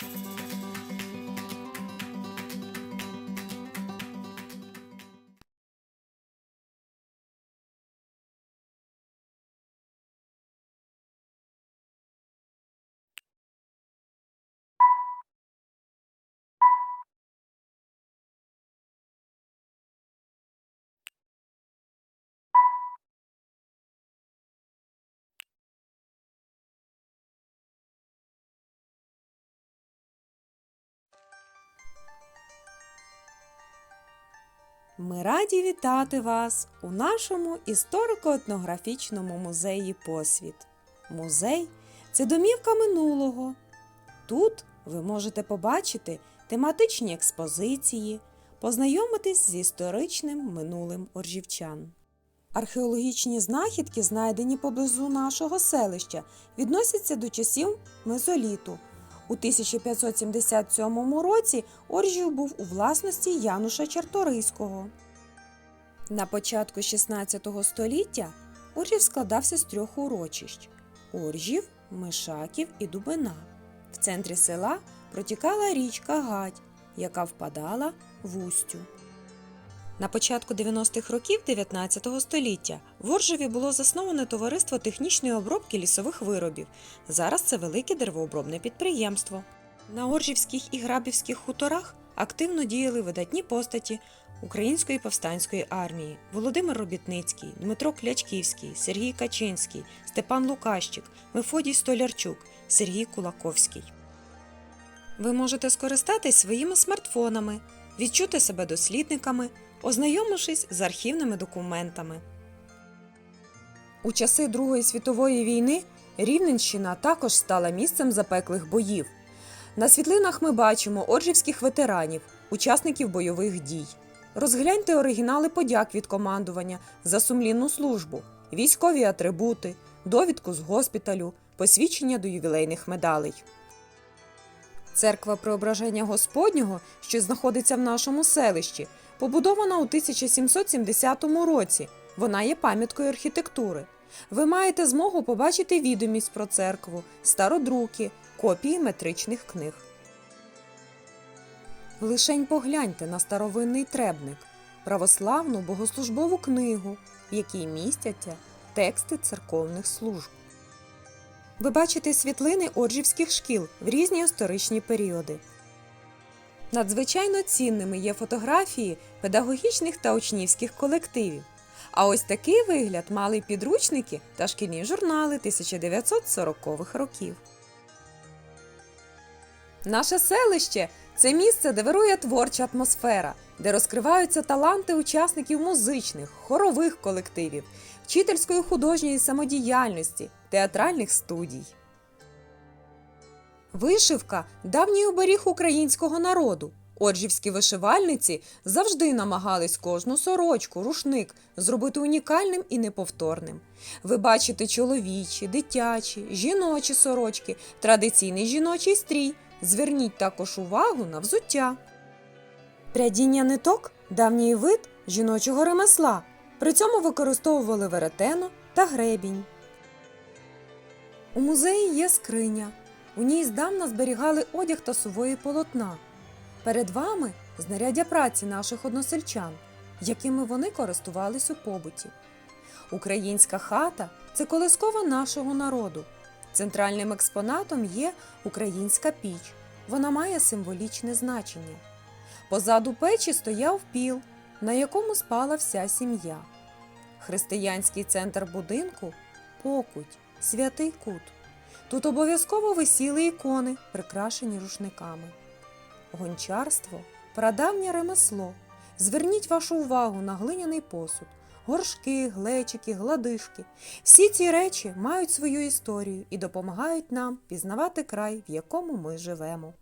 you Ми раді вітати вас у нашому історико-етнографічному музеї Посвіт. Музей це домівка минулого. Тут ви можете побачити тематичні експозиції, познайомитись з історичним минулим оржівчан. Археологічні знахідки, знайдені поблизу нашого селища, відносяться до часів мезоліту. У 1577 році Оржів був у власності Януша Чарторийського. На початку 16 століття Оржів складався з трьох урочищ Оржів, Мишаків і Дубина. В центрі села протікала річка Гать, яка впадала в Устю. На початку 90-х років 19 століття в Оржеві було засноване товариство технічної обробки лісових виробів. Зараз це велике деревообробне підприємство. На Оржівських і Грабівських хуторах активно діяли видатні постаті Української повстанської армії Володимир Робітницький, Дмитро Клячківський, Сергій Качинський, Степан Лукащик, Мефодій Столярчук, Сергій Кулаковський. Ви можете скористатись своїми смартфонами, відчути себе дослідниками, ознайомившись з архівними документами. У часи Другої світової війни Рівненщина також стала місцем запеклих боїв. На світлинах ми бачимо оржівських ветеранів, учасників бойових дій. Розгляньте оригінали подяк від командування за сумлінну службу, військові атрибути, довідку з госпіталю, посвідчення до ювілейних медалей. Церква Преображення Господнього, що знаходиться в нашому селищі, побудована у 1770 році. Вона є пам'яткою архітектури. Ви маєте змогу побачити відомість про церкву, стародруки, копії метричних книг. Лишень погляньте на старовинний требник, православну богослужбову книгу, в якій містяться тексти церковних служб. Ви бачите світлини оржівських шкіл в різні історичні періоди. Надзвичайно цінними є фотографії педагогічних та учнівських колективів. А ось такий вигляд мали підручники та шкільні журнали 1940-х років. Наше селище це місце, де вирує творча атмосфера, де розкриваються таланти учасників музичних, хорових колективів, вчительської художньої самодіяльності, театральних студій. Вишивка давній оберіг українського народу. Оржівські вишивальниці завжди намагались кожну сорочку, рушник зробити унікальним і неповторним. Ви бачите чоловічі, дитячі, жіночі сорочки, традиційний жіночий стрій. Зверніть також увагу на взуття. Прядіння ниток давній вид жіночого ремесла. При цьому використовували веретено та гребінь. У музеї є скриня. У ній здавна зберігали одяг та сувої полотна. Перед вами знаряддя праці наших односельчан, якими вони користувались у побуті. Українська хата це колискова нашого народу. Центральним експонатом є українська піч. Вона має символічне значення. Позаду печі стояв піл, на якому спала вся сім'я. Християнський центр будинку покуть, святий кут. Тут обов'язково висіли ікони, прикрашені рушниками. Гончарство прадавнє ремесло. Зверніть вашу увагу на глиняний посуд, горшки, глечики, гладишки. Всі ці речі мають свою історію і допомагають нам пізнавати край, в якому ми живемо.